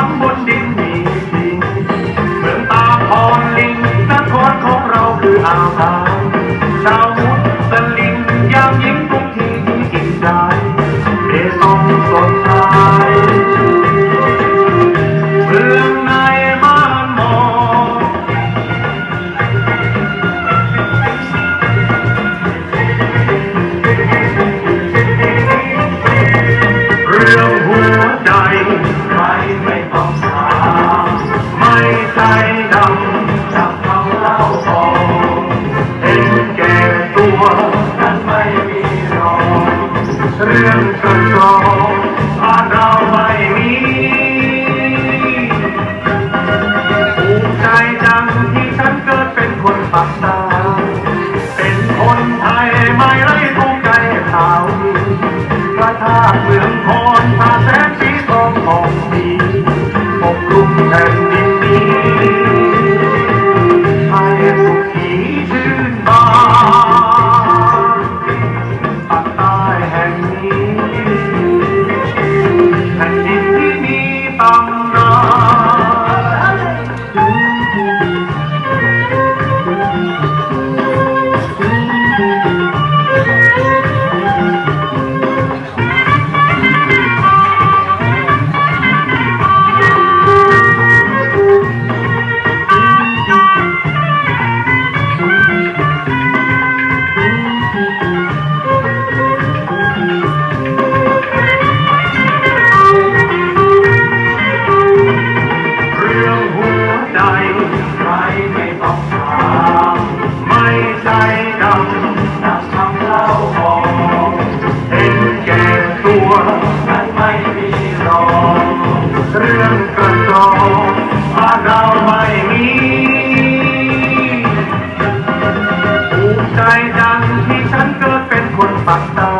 อนบนดินมีลิงเมืองตาพรลิงนครของเราคืออาวไทชาวมุสลิมยามยิง เรื่องกระจอกบ้านเราไม่มีภูมิใจจังที่ฉันเกิดเป็นคนปากใตาเป็นคนไทยไม่ไร้ทุกข์ใจขาวดีพระธาตุเมืองคอนพาแสงสีทองของดีปกคลุมแผ่น ไม่ต้องาไม่ใจดำนับำเล่าออกเป็นแก่ตัวนั้ไม่มีรองเรื่องกระจองบ้าเราไม่มีภูใจจัที่ฉันเกิดเป็นคนปักตา